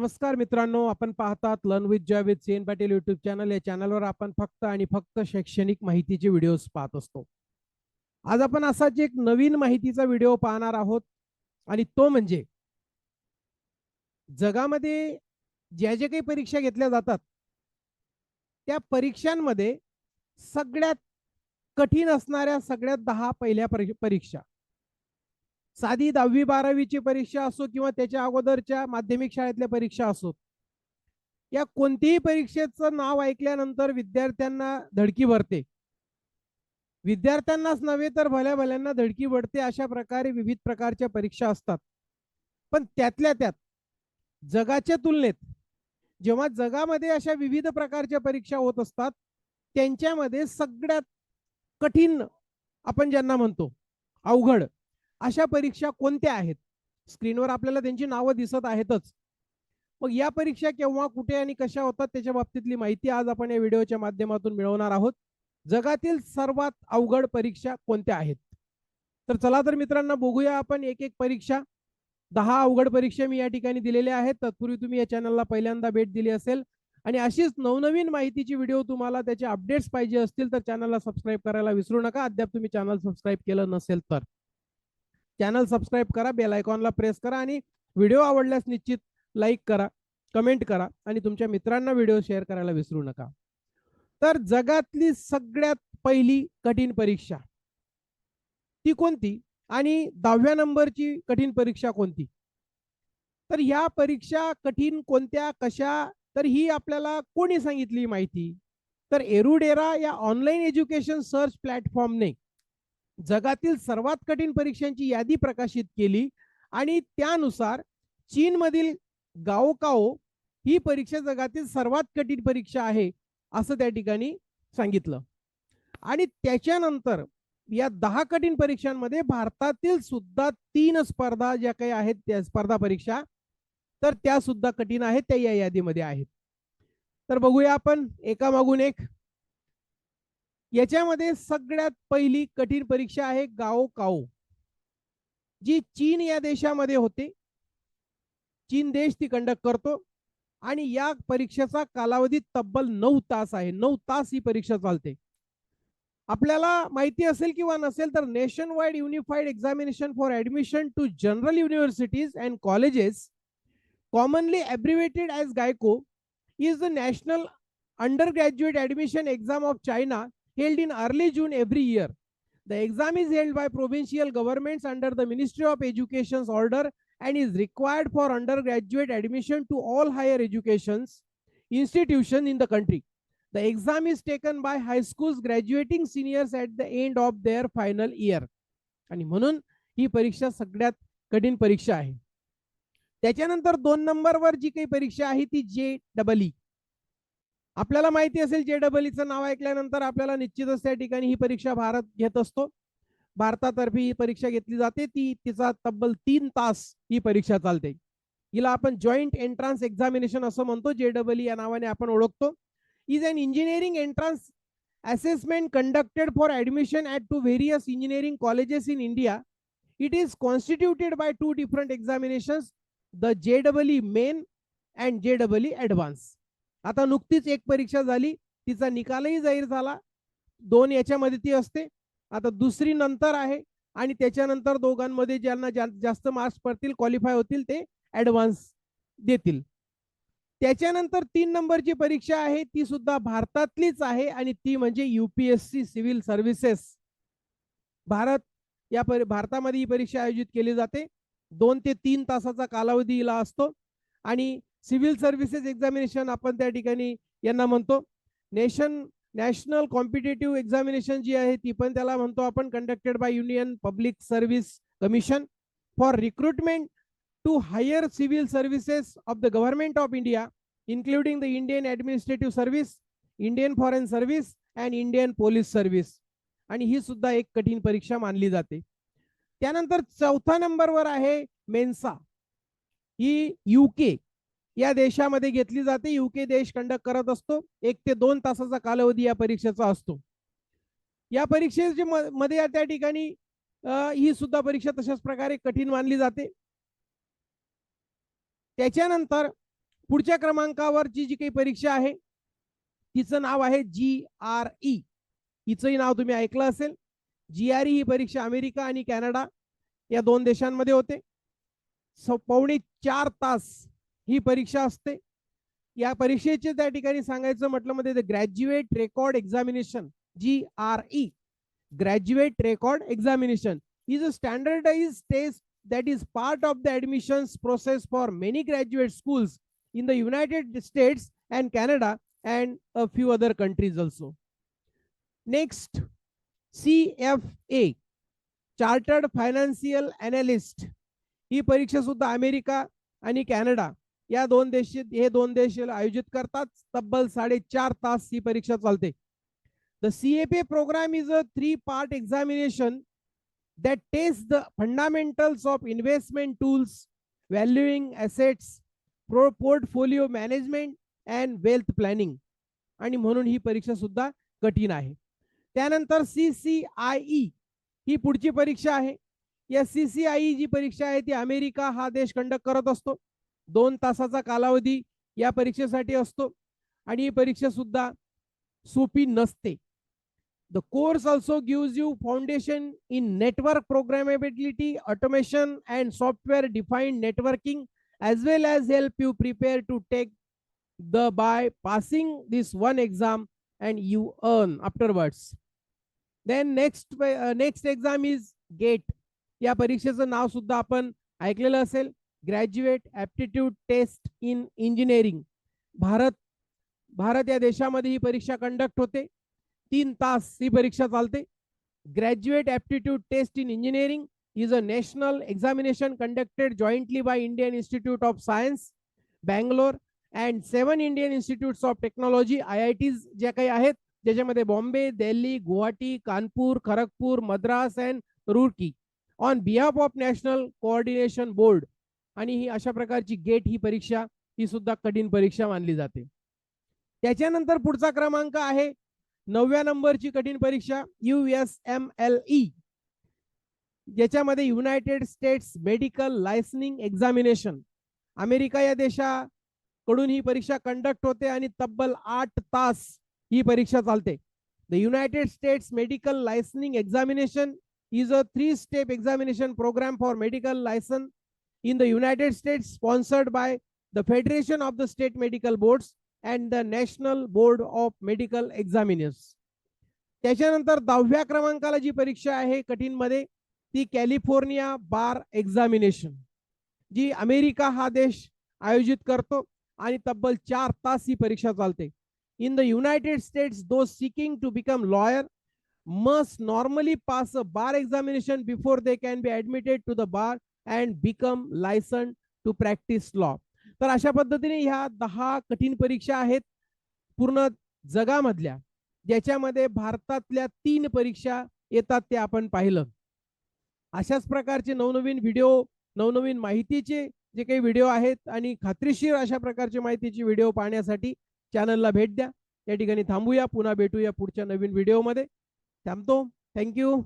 नमस्कार मित्रांनो आपण पाहतात learn with joy with Sen Patil YouTube channel या चॅनलवर आपण फक्त आणि फक्त शैक्षणिक माहितीचे व्हिडिओज पाहत असतो. आज आपण असाच एक नवीन माहितीचा व्हिडिओ पाहणार आहोत आणि तो म्हणजे जगामध्ये ज्या ज्या काही परीक्षा घेतल्या जातात त्या परीक्षांमध्ये सगळ्यात कठीण असणाऱ्या सगळ्यात दहा पहिल्या परीक्षा. साधी दहावी बारावीची परीक्षा असो किंवा त्याच्या अगोदरच्या माध्यमिक शाळेतल्या परीक्षा असोत या कोणत्याही परीक्षेचं नाव ऐकल्यानंतर विद्यार्थ्यांना धडकी भरते. विद्यार्थ्यांनाच नव्हे तर भल्या भल्यांना धडकी भरते अशा प्रकारे विविध प्रकारच्या परीक्षा असतात. पण त्यातल्या त्यात जगाच्या तुलनेत जेव्हा जगामध्ये अशा विविध प्रकारच्या परीक्षा होत असतात त्यांच्यामध्ये सगळ्यात कठीण आपण ज्यांना म्हणतो अवघड. अशा परीक्षा कोणत्या आहेत? स्क्रीनवर आपल्याला त्यांची नावं दिसत आहेतच. मग या परीक्षा केव्हा कुठे आणि कशा होतात त्याच्या बाबतीतली माहिती आज आपण या व्हिडिओच्या माध्यमातून मिळवणार आहोत. जगातील सर्वात अवघड परीक्षा कोणत्या आहेत? तर चला तर मित्रांनो बघूया आपण एक एक परीक्षा. दहा अवघड परीक्षा मी या ठिकाणी दिलेल्या आहेत. तत्पूर्वी तुम्ही या चॅनलला पहिल्यांदा भेट दिली असेल. आणि अशीच नवनवीन माहितीची व्हिडिओ तुम्हाला त्याचे अपडेट्स पाहिजे असतील तर चॅनलला सबस्क्राईब करायला विसरू नका. अद्याप तुम्ही चॅनल सबस्क्राईब केलं नसेल तर. चॅनल सबस्क्राईब करा बेल आयकॉनला प्रेस करा आणि व्हिडिओ आवडल्यास निश्चित लाईक करा कमेंट करा आणि तुमच्या मित्रांना व्हिडिओ शेअर करायला विसरू नका. तर जगातली सगळ्यात पहिली कठीण परीक्षा ती कोणती? आणि दहाव्या नंबरची कठीण परीक्षा कोणती? तर ह्या परीक्षा कठीण कोणत्या कशा तर ही आपल्याला कोणी सांगितली माहिती? तर एरुडेरा या ऑनलाईन एज्युकेशन सर्च प्लॅटफॉर्मने जगातील सर्वात कठीण परीक्षांची यादी प्रकाशित केली आणि त्यानुसार चीनमधील गाओकाओ ही परीक्षा जगातील सर्वात कठीण परीक्षा आहे असं त्या ठिकाणी सांगितलं. आणि त्याच्यानंतर या दहा कठीण परीक्षांमध्ये भारतातील सुद्धा तीन स्पर्धा ज्या काही आहेत त्या स्पर्धा परीक्षा तर त्या सुद्धा कठीण आहेत त्या या यादीमध्ये आहेत. तर बघूया आपण एकामागून एक. याच्यामध्ये सगळ्यात पहिली कठीण परीक्षा आहे गाओ काओ. जी चीन या देशामध्ये होते. चीन देश ती कंडक्ट करतो. आणि या परीक्षेचा कालावधी तब्बल नऊ तास आहे. नऊ तास ही परीक्षा चालते. आपल्याला माहिती असेल किंवा नसेल तर nationwide unified examination for admission to general universities and colleges commonly as gaokao is the national undergraduate admission exam of China held in early June every year. The exam is held by provincial governments under the Ministry of Education's order and is required for undergraduate admission to all higher educations institutions in the country. The exam is taken by high schools graduating seniors at the end of their final year. आणि म्हणून ही परीक्षा सगळ्यात कठीण परीक्षा आहे त्याच्यानंतर दोन नंबरवर जी काही परीक्षा आहे ती जे डबल ई आपल्याला माहिती असेल जे डबल ईचं नाव ऐकल्यानंतर आपल्याला निश्चितच त्या ठिकाणी ही परीक्षा भारत घेत असतो. भारतातर्फे ही परीक्षा घेतली जाते. ती तिचा तब्बल तीन तास ही परीक्षा चालते. हिला आपण जॉईंट एंट्रान्स एक्झामिनेशन असं म्हणतो. जे डबल ई या नावाने आपण ओळखतो. Is an engineering entrance and to various engineering colleges in India it is constituted by two different examination the J double E main and J double E advance आता नुकतीच एक परीक्षा झाली तिचा निकालही जाहीर झाला. दोन याच्यामध्ये ती असते. आता दुसरी नंतर आहे आणि त्याच्यानंतर दोघांमध्ये ज्यांना जा- जास्त मार्क्स पडतील क्वालिफाय होतील ते ऍडव्हान्स देतील. त्याच्यानंतर तीन नंबरची परीक्षा आहे ती सुद्धा भारतातलीच आहे आणि ती म्हणजे युपीएससी सिव्हिल सर्व्हिसेस. भारत या परी भारतामध्ये ही परीक्षा आयोजित केली जाते. दोन ते तीन तासाचा कालावधी हिला असतो आणि सिव्हिल सर्व्हिसेस एक्झामिनेशन आपण त्या ठिकाणी यांना म्हणतो. नेशन नॅशनल कॉम्पिटेटिव्ह एक्झामिनेशन जी आहे ती पण त्याला म्हणतो आपण conducted by union public service commission for recruitment to higher civil services of the government of India including the Indian administrative service Indian foreign service and Indian police service आणि ही सुद्धा एक कठीण परीक्षा मानली जाते. त्यानंतर चौथा नंबरवर आहे मेन्सा. ही युके या देशामध्ये घेतली जाते. युके देश कंडक्ट करत असतो. एक ते दोन तासाचा कालावधी या परीक्षेचा असतो. या परीक्षेचे मध्ये त्या ठिकाणी ही सुद्धा परीक्षा तशाच प्रकारे कठीण मानली जाते. त्याच्यानंतर पुढच्या क्रमांकावरची जी काही परीक्षा आहे तिचं नाव आहे जी आर ई हिचंही नाव तुम्ही ऐकलं असेल. जी आर ई ही परीक्षा अमेरिका आणि कॅनडा या दोन देशांमध्ये होते. स पावणे चार तास ही परीक्षा असते. या परीक्षेचे त्या ठिकाणी सांगायचं म्हटलं म्हणजे graduate record examination G R E graduate record examination is a standardize test that is part of the admission process for many graduate schools in the united states and Canada and a few other countries also next C F A chartered financial analyst ही परीक्षा सुद्धा America आणि Canada या दोन देश हे दोन देश आयोजित करतात. तब्बल साडेचार तास ही परीक्षा चालते. The CAP program is a three part examination that tests the fundamentals of investment tools, valuing assets, pro- portfolio management and wealth planning. आणि म्हणून ही परीक्षा सुद्धा कठीण आहे. त्यानंतर सी सी आय ई ही पुढची परीक्षा आहे. या सी सी आय ई जी परीक्षा आहे ती अमेरिका हा देश कंडक्ट करत असतो. दोन तासाचा कालावधी या परीक्षेसाठी असतो. आणि ही परीक्षा सुद्धा सोपी नसते. The course also gives you foundation in network programmability automation and software define networking as well as help you prepare to take the by passing this one exam and you earn afterwards then next next exam is GATE या परीक्षेचं नाव सुद्धा आपण ऐकलेलं असेल. Graduate aptitude test in engineering Bharat Bharat या देशामध्ये ही परीक्षा कंडक्ट होते. तीन तास ही परीक्षा चालते. Graduate aptitude test in engineering is a national examination conducted jointly by Indian institute of science Bangalore and seven Indian institutes of technology I I Ts ज्या काही आहेत ज्याच्यामध्ये Bombay Delhi Guwahati Kanpur Kharagpur Madras and Roorkee. On behalf of national coordination board आणि ही अशा प्रकारची gate ही परीक्षा ही सुद्धा कठीण परीक्षा मानली जाते. त्याच्यानंतर पुढचा क्रमांक आहे नवव्या नंबरची कठीण परीक्षा U S M L E. ज्याच्यामध्ये united states medical licensing examination. America या देशाकडून ही परीक्षा कंडक्ट होते आणि तब्बल आठ तास ही परीक्षा चालते. The United States medical licensing examination is a three step examination program for medical license in the United States sponsored by the federation of the state medical Boards and the national board of medical examiners त्याच्यानंतर दहाव्या क्रमांकाला जी परीक्षा आहे कठीणमध्ये ती California bar examination जी America हा देश आयोजित करतो आणि तब्बल चार तास ही परीक्षा चालते. In the united states those seeking to become lawyer must normally pass a bar examination before they can be admitted to the bar and become license to practice law तर अशा पद्धतीने ह्या दहा कठीण परीक्षा आहेत पूर्ण जगामधल्या. ज्याच्यामध्ये भारतातल्या तीन परीक्षा येतात ते आपण पाहिलं. अशाच प्रकारचे नवनवीन व्हिडिओ नवनवीन माहितीचे जे काही व्हिडिओ आहेत आणि खात्रीशीर अशा प्रकारचे माहितीचे व्हिडिओ पाहण्यासाठी चॅनलला भेट द्या. या ठिकाणी थांबूया पुन्हा भेटूया पुढच्या नवीन व्हिडिओमध्ये. थांबतो. थँक्यू.